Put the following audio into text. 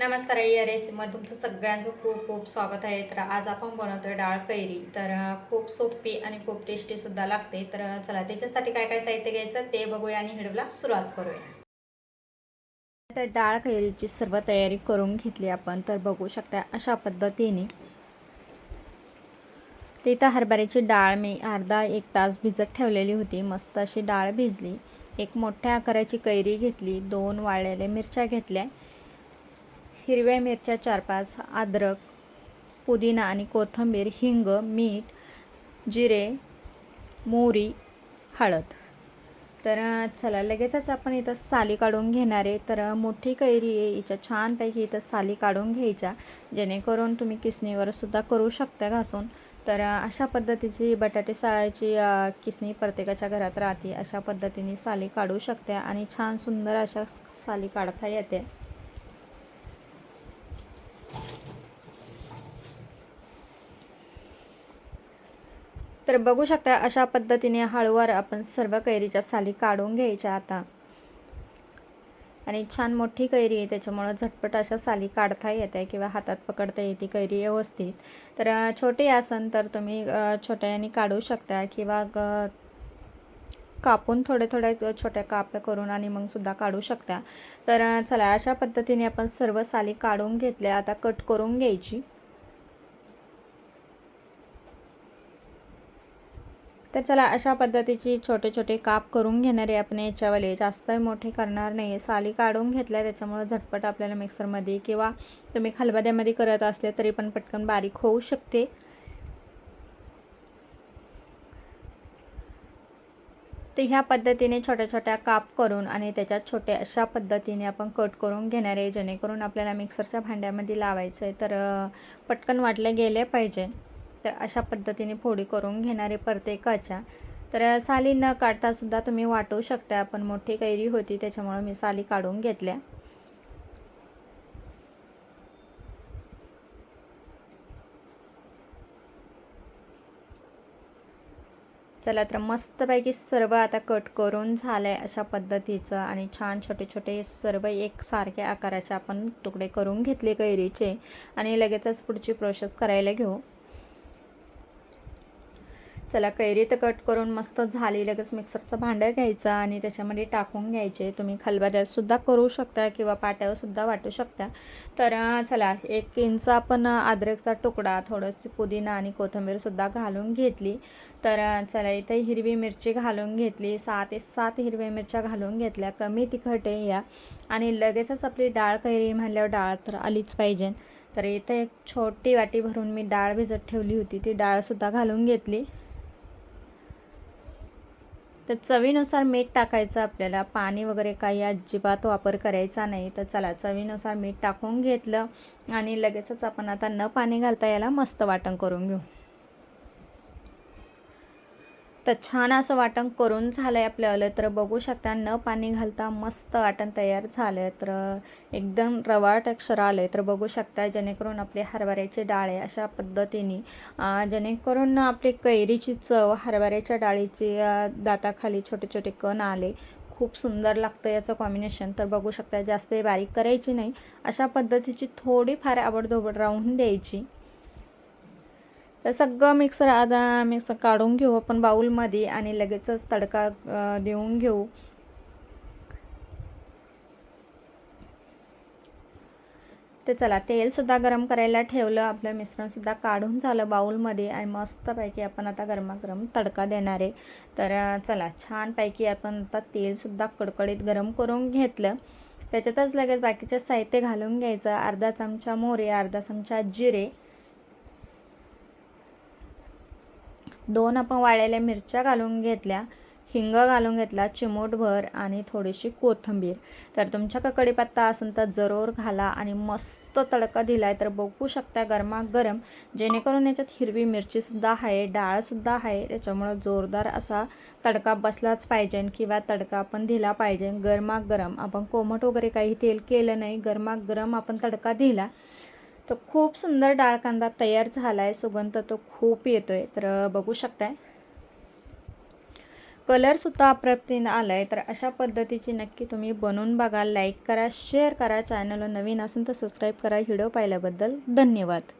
नमस्कार या रेसिपीमध्ये तुमचं सगळ्यांचं खूप खूप स्वागत आहे. तर आज आपण बनवतोय डाळ कैरी. तर खूप सोपी आणि खूप टेस्टीसुद्धा लागते. तर चला त्याच्यासाठी काय काय साहित्य घ्यायचं ते बघूया आणि हिडवला सुरुवात करूया. तर डाळ कैरीची सर्व तयारी करून घेतली आपण. तर बघू शकता अशा पद्धतीने ते हरभऱ्याची डाळ मी अर्धा एक तास भिजत ठेवलेली होती. मस्त अशी डाळ भिजली. एक मोठ्या आकाराची कैरी घेतली. दोन वाळलेल्या मिरच्या घेतल्या. हिरव्या मिरच्या चार पाच अद्रक पुदिना आणि कोथिंबीर हिंग मीठ जिरे मोहरी हळद. तर चला लगेचच आपण इथं साली काढून घेणार आहे. तर मोठी कैरी आहे. हिच्या छानपैकी इथं साली काढून घ्यायच्या. जेणेकरून तुम्ही किसणीवर सुद्धा करू शकता घासून. तर अशा पद्धतीची बटाटे साळायची किसणी प्रत्येकाच्या घरात राहते. अशा पद्धतीने साली काढू शकते आणि छान सुंदर अशा साली काढता येते. तर बघू शकता अशा पद्धतीने हळूवार आपण सर्व कैरीच्या साली काढून घ्यायच्या आता. आणि छान मोठी कैरी आहे त्याच्यामुळं झटपट अशा साली काढता येते किंवा हातात पकडता येते कैरी व्यवस्थित. तर छोटी असन तर तुम्ही छोट्याने काढू शकता किंवा ग- कापून थोडे थोड्या छोट्या काप्या करून आणि मग सुद्धा काढू शकता. तर चला अशा पद्धतीने आपण सर्व साली काढून घेतल्या आता कट करून घ्यायची. तर चला अशा पद्धतीची छोटे छोटे काप करून घेणारे आपण याच्यावाले. जास्त मोठे करणार नाही साली काढून घेतल्या त्याच्यामुळं झटपट आपल्याला मिक्सरमध्ये किंवा तुम्ही खलबद्यामध्ये करत असले तरी पण पटकन बारीक होऊ शकते. तर ह्या पद्धतीने छोट्या छोट्या काप करून आणि त्याच्यात छोटे अशा पद्धतीने आपण कट करून घेणार आहे जेणेकरून आपल्याला मिक्सरच्या भांड्यामध्ये लावायचं आहे तर पटकन वाटले गेले पाहिजे. तर अशा पद्धतीने फोडी करून घेणारे प्रत्येकाच्या तर साली न काढतासुद्धा तुम्ही वाटू शकता पण मोठी कैरी होती त्याच्यामुळं मी साली काढून घेतल्या. चला तर मस्तपैकी सर्व आता कट करून झालं आहे अशा पद्धतीचं आणि छान छोटे छोटे सर्व एकसारख्या आकाराचे आपण तुकडे करून घेतले कैरीचे. आणि लगेचच पुढची प्रोसेस करायला घेऊ. चला कैरी तर कट करून मस्त झाली लगेच मिक्सरचं भांडं घ्यायचं आणि त्याच्यामध्ये टाकून घ्यायचे. तुम्ही खलबद्यातसुद्धा करू शकता किंवा पाट्यावरसुद्धा वाटू शकता. तर चला एक इंच आपण अद्रकचा तुकडा थोडंसं पुदिना आणि कोथिंबीरसुद्धा घालून घेतली. तर चला इथे हिरवी मिरची घालून घेतली. सहा ते सात हिरव्या मिरच्या घालून घेतल्या. कमी तिखट आहे या. आणि लगेचच आपली डाळ कैरी म्हणल्यावर डाळ तर आलीच पाहिजे. तर इथे एक छोटी वाटी भरून मी डाळ भिजत ठेवली होती. ती डाळसुद्धा घालून घेतली. तर चवीनुसार मीठ टाकायचं आपल्याला. पाणी वगैरे काही अजिबात वापर करायचा नाही. तर चला चवीनुसार मीठ टाकून घेतलं आणि लगेचच आपण आता न पाणी घालता याला मस्त वाटण करून घेऊ. तर छान असं वाटण करून झालं आहे आपल्याला तर बघू शकता न पाणी घालता मस्त वाटण तयार झालं आहे तर एकदम रवाळ टेक्स्चर आलं आहे तर बघू शकता जेणेकरून आपले हरभऱ्याचे डाळे अशा पद्धतीने जेणेकरून आपली कैरीची चव हरभऱ्याच्या डाळीची दाताखाली छोटे छोटे कण आले. खूप सुंदर लागतं याचं कॉम्बिनेशन तर बघू शकता जास्त बारीक करायची नाही. अशा पद्धतीची थोडीफार आवडधोबड राहून द्यायची. तर सगळं मिक्सर आता मिक्सर काढून घेऊ आपण बाऊलमध्ये आणि लगेचच तडका देऊन घेऊ. तर चला तेलसुद्धा गरम करायला ठेवलं. आपलं मिश्रणसुद्धा काढून झालं बाऊलमध्ये आणि मस्तपैकी आपण आता गरमागरम तडका देणार आहे. तर चला छानपैकी आपण आता तेलसुद्धा कडकडीत गरम करून घेतलं. त्याच्यातच लगेच बाकीचे साहित्य घालून घ्यायचं. अर्धा चमचा मोहरी अर्धा चमचा जिरे दोन आपण वाळलेल्या मिरच्या घालून घेतल्या हिंग घालून घेतला चिमूटभर आणि थोडीशी कोथिंबीर. तर तुमच्याकडे कढीपत्ता असेल तर जरूर घाला आणि मस्त तडका दिलाय तर बघू शकता गरमागरम. जेणेकरून याच्यात हिरवी मिरचीसुद्धा आहे डाळसुद्धा आहे. त्याच्यामुळं जोरदार असा तडका बसलाच पाहिजे किंवा तडका आपण दिला पाहिजे. गरमागरम. आपण कोमट वगैरे काही तेल केलं नाही गरमागरम आपण तडका दिला. तर खूप सुंदर डाळ कांदा तयार झाला आहे सुगंध तो खूप येतो आहे तर बघू शकताय. कलरसुद्धा अप्रतिम आला आहे तर अशा पद्धतीची नक्की तुम्ही बनवून बघा लाईक करा शेअर करा. चॅनलवर नवीन असेल तर सबस्क्राईब करा. व्हिडिओ पाहिल्याबद्दल धन्यवाद.